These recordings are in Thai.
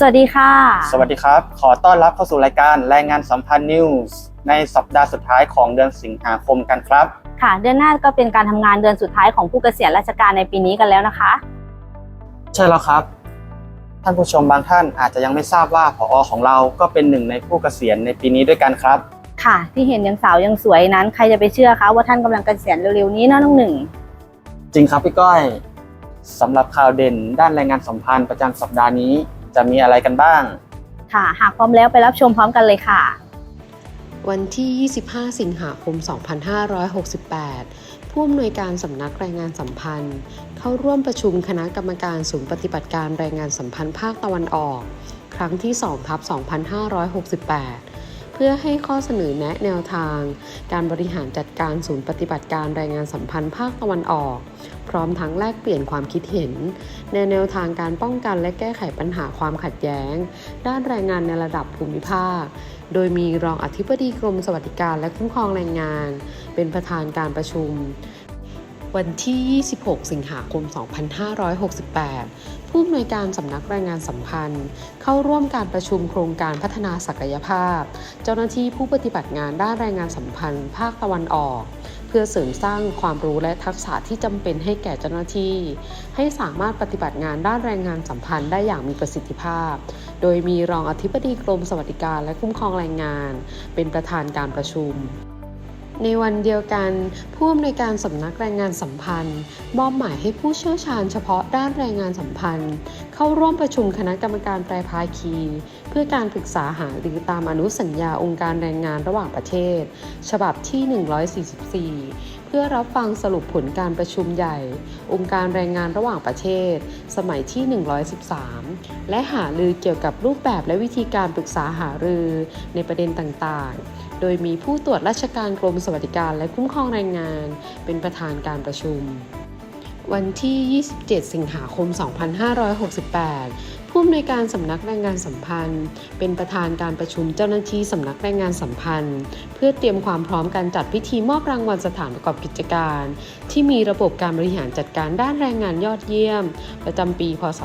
สวัสดีค่ะ สวัสดีครับ ขอต้อนรับเข้าสู่รายการแรงงานสัมพันธ์นิวส์ในสัปดาห์สุดท้ายของเดือนสิงหาคมกันครับ ค่ะ เดือนหน้าก็เป็นการทำงานเดือนสุดท้ายของผู้เกษียณราชการในปีนี้กันแล้วนะคะ ใช่แล้วครับ ท่านผู้ชมบางท่านอาจจะยังไม่ทราบว่าผอของเราก็เป็นหนึ่งในผู้เกษียณในปีนี้ด้วยกันครับ ค่ะ ที่เห็นยังสาวยังสวยนั้น ใครจะไปเชื่อคะว่าท่านกำลังเกษียณเร็วๆนี้เนาะน้องหนึ่ง จริงครับพี่ก้อยสำหรับข่าวเด่นด้านแรงงานสัมพันธ์ประจำสัปดาห์นี้ จะมีอะไรกันบ้าง ค่ะ หากพร้อมแล้วไปรับชมพร้อมกันเลยค่ะ วันที่ 25 สิงหาคม 2568ผู้อำนวยการสำนักแรงงานสัมพันธ์ เข้าร่วมประชุมคณะกรรมการศูนย์ปฏิบัติการแรงงานสัมพันธ์ภาคตะวันออก ครั้งที่2ทับ2568 เพื่อให้ข้อเสนอแนะแนวทาง การบริหารจัดการศูนย์ปฏิบัติการแรงงานสัมพันธ์ภาคตะวันออก พร้อมทั้งแลกเปลี่ยนความคิดเห็น ในแนวทางการป้องกันและแก้ไขปัญหาความขัดแย้ง ด้านแรงงานในระดับภูมิภาค โดยมีรองอธิบดีกรมสวัสดิการและคุ้มครองแรงงาน เป็นประธานการประชุม วันที่ 26 สิงหาคม 2568 ผู้อำนวยการสำนักแรงงานสัมพันธ์ เข้าร่วมการประชุมโครงการพัฒนาศักยภาพ เจ้าหน้าที่ผู้ปฏิบัติงานด้านแรงงานสัมพันธ์ ภาคตะวันออกเพื่อเสริมสร้างความรู้และทักษะที่จำเป็นให้แก่เจ้าหน้าที่ ให้สามารถปฏิบัติงานด้านแรงงานสัมพันธ์ได้อย่างมีประสิทธิภาพ โดยมีรองอธิบดีกรมสวัสดิการและคุ้มครองแรงงาน เป็นประธานการประชุม ในวันเดียวกัน ผู้อำนวยการสำนักแรงงานสัมพันธ์ มอบหมายให้ผู้เชี่ยวชาญเฉพาะด้านแรงงานสัมพันธ์ เข้าร่วมประชุมคณะกรรมการไตรภาคี เพื่อการปรึกษาหารือตามอนุสัญญาองค์การแรงงานระหว่างประเทศ ฉบับที่ 144 เพื่อรับฟังสรุปผลการประชุมใหญ่ องค์การแรงงานระหว่างประเทศ สมัยที่ 113 และหารือเกี่ยวกับรูปแบบและวิธีการปรึกษาหารือในประเด็นต่างๆ โดยมีผู้ตรวจราชการกรมสวัสดิการและคุ้มครองแรงงาน เป็นประธานการประชุม วันที่ 27 สิงหาคม 2568ผู้อำนวยการสำนักแรงงานสัมพันธ์ เป็นประธานการประชุมเจ้าหน้าที่สำนักแรงงานสัมพันธ์ เพื่อเตรียมความพร้อมการจัดพิธีมอบรางวัลสถานประกอบกิจการ ที่มีระบบการบริหารจัดการด้านแรงงานยอดเยี่ยม ประจำปี พศ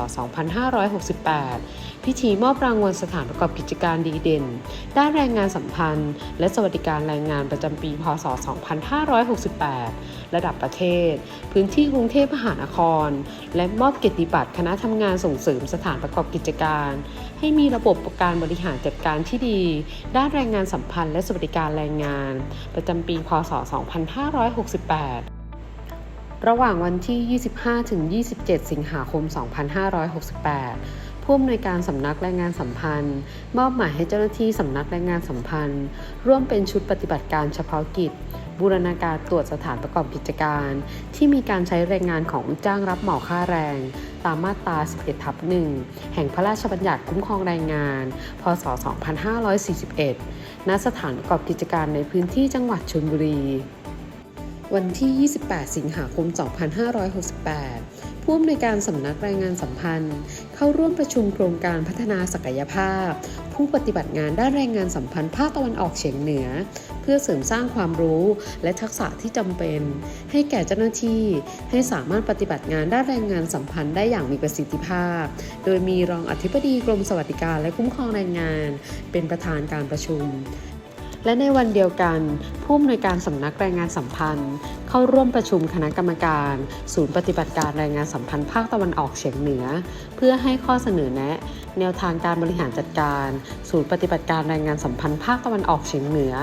2568พิธีมอบรางวัลสถานประกอบกิจการดีเด่น ด้านแรงงานสัมพันธ์ และสวัสดิการแรงงานประจำปี พศ 2568 ระดับประเทศ พื้นที่กรุงเทพมหานคร และมอบเกียรติบัตรคณะทำงานส่งเสริมสถานประกอบกิจการ ให้มีระบบการบริหารจัดการที่ดี ด้านแรงงานสัมพันธ์ และสวัสดิการแรงงาน ประจำปี พศ 2568ระหว่างวันที่ 25 ถึง 27 สิงหาคม 2568 ผู้อำนวยการสำนักแรงงานสัมพันธ์ มอบหมายให้เจ้าหน้าที่สำนักแรงงานสัมพันธ์ ร่วมเป็นชุดปฏิบัติการเฉพาะกิจ บูรณาการตรวจสถานประกอบกิจการ ที่มีการใช้แรงงานของลูกจ้างรับเหมาค่าแรง ตามมาตรา 11ทับ1แห่งพระราชบัญญัติคุ้มครองแรงงาน พศ 2541 ณ สถานประกอบกิจการในพื้นที่จังหวัดชลบุรี วันที่ 28 สิงหาคม 2568 ผู้อำนวยการสำนักแรงงานสัมพันธ์ เข้าร่วมประชุมโครงการพัฒนาศักยภาพ ผู้ปฏิบัติงานด้านแรงงานสัมพันธ์ภาคตะวันออกเฉียงเหนือ เพื่อเสริมสร้างความรู้และทักษะที่จำเป็น ให้แก่เจ้าหน้าที่ให้สามารถปฏิบัติงานด้านแรงงานสัมพันธ์ได้อย่างมีประสิทธิภาพ โดยมีรองอธิบดีกรมสวัสดิการและคุ้มครองแรงงาน เป็นประธานการประชุม และในวันเดียวกัน ผู้อำนวยการสำนักแรงงานสัมพันธ์ เข้าร่วมประชุมคณะกรรมการ ศูนย์ปฏิบัติการแรงงานสัมพันธ์ภาคตะวันออกเฉียงเหนือ เพื่อให้ข้อเสนอแนะ แนวทางการบริหารจัดการ ศูนย์ปฏิบัติการแรงงานสัมพันธ์ภาคตะวันออกเฉียงเหนือ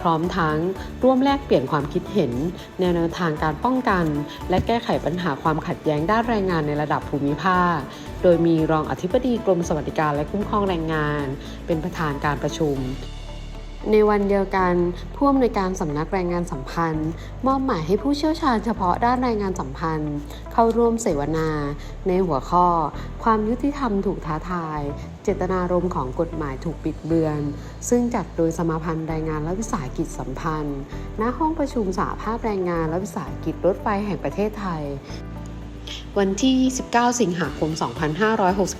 พร้อมทั้งร่วมแลกเปลี่ยนความคิดเห็น แนวแนวทางการป้องกัน และแก้ไขปัญหาความขัดแย้งด้านแรงงานในระดับภูมิภาค โดยมีรองอธิบดีกรมสวัสดิการและคุ้มครองแรงงาน เป็นประธานการประชุม ในวันเดียวกันผู้อำนวยการสำนักแรงงานสัมพันธ์ มอบหมายให้ผู้เชี่ยวชาญเฉพาะด้านแรงงานสัมพันธ์ เข้าร่วมเสวนา ในหัวข้อ ความยุติธรรมถูกท้าทาย เจตนารมณ์ของกฎหมายถูกปิดเบือน ซึ่งจัดโดยสมาพันธ์แรงงานและวิสาหกิจสัมพันธ์ ณห้องประชุมสาภาพแรงงานและวิสาหกิจรถไฟแห่งประเทศไทย วันที่ 29 สิงหาคม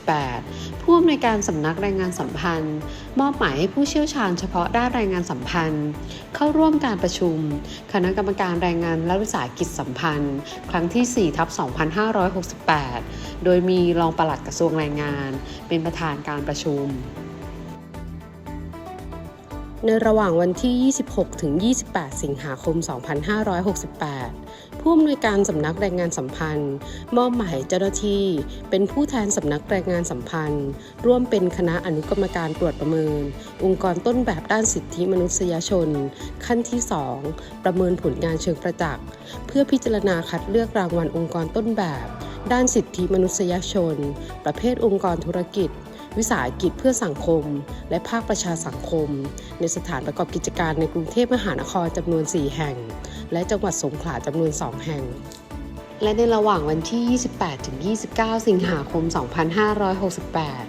2568 ผู้อำนวยการสำนักแรงงานสัมพันธ์ มอบหมายให้ผู้เชี่ยวชาญเฉพาะด้านแรงงานสัมพันธ์ เข้าร่วมการประชุม คณะกรรมการแรงงานและวิสาหกิจสัมพันธ์ ครั้งที่ 4 ทับ 2568 โดยมีรองปลัดกระทรวงแรงงาน เป็นประธานการประชุม ในระหว่างวันที่ 26 ถึง 28 สิงหาคม 2568 ผู้อำนวยการสำนักแรงงานสัมพันธ์ มอบหมายเจ้าหน้าที่ เป็นผู้แทนสำนักแรงงานสัมพันธ์ ร่วมเป็นคณะอนุกรรมการตรวจประเมิน องค์กรต้นแบบด้านสิทธิมนุษยชน ขั้นที่ 2 ประเมินผลงานเชิงประจักษ์ เพื่อพิจารณาคัดเลือกรางวัลองค์กรต้นแบบ ด้านสิทธิมนุษยชน ประเภทองค์กรธุรกิจ วิสาหกิจเพื่อสังคม และภาคประชาสังคม ในสถานประกอบกิจการในกรุงเทพมหานครจำนวน 4 แห่ง และจังหวัดสงขลาจำนวน 2 แห่งและในระหว่างวันที่ 28-29 สิงหาคม 2568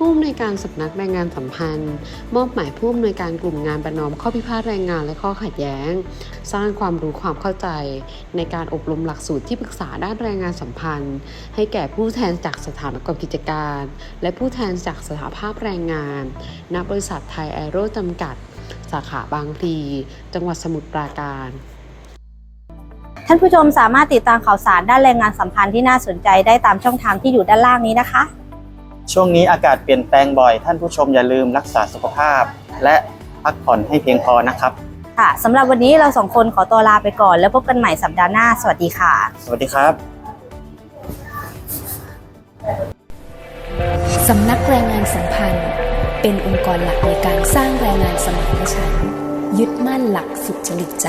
ผู้อำนวยการสำนักแรงงานสัมพันธ์ มอบหมายผู้อำนวยการกลุ่มงานประนอมข้อพิพาทแรงงานและข้อขัดแย้ง สร้างความรู้ความเข้าใจ ในการอบรมหลักสูตรที่ปรึกษาด้านแรงงานสัมพันธ์ ให้แก่ผู้แทนจากสถานประกอบกิจการ และผู้แทนจากสถาภาพแรงงานณบริษัทไทยแอโรจำกัด สาขาบางพลีจังหวัดสมุทรปราการท่านผู้ชมสามารถติดตามข่าวสารด้านแรงงานสัมพันธ์ที่น่าสนใจได้ตามช่องทางที่อยู่ด้านล่างนี้นะคะ ช่วงนี้อากาศเปลี่ยนแปลงบ่อย ท่านผู้ชมอย่าลืมรักษาสุขภาพ และพักผ่อนให้เพียงพอนะครับ ค่ะสำหรับวันนี้เราสองคนขอตัวลาไปก่อน แล้วพบกันใหม่สัปดาห์หน้า สวัสดีค่ะ สวัสดีครับ สำนักแรงงานสัมพันธ์ เป็นองค์กรหลักในการสร้างแรงงานสมานฉันท์ยึดมั่นหลักสุจริตใจ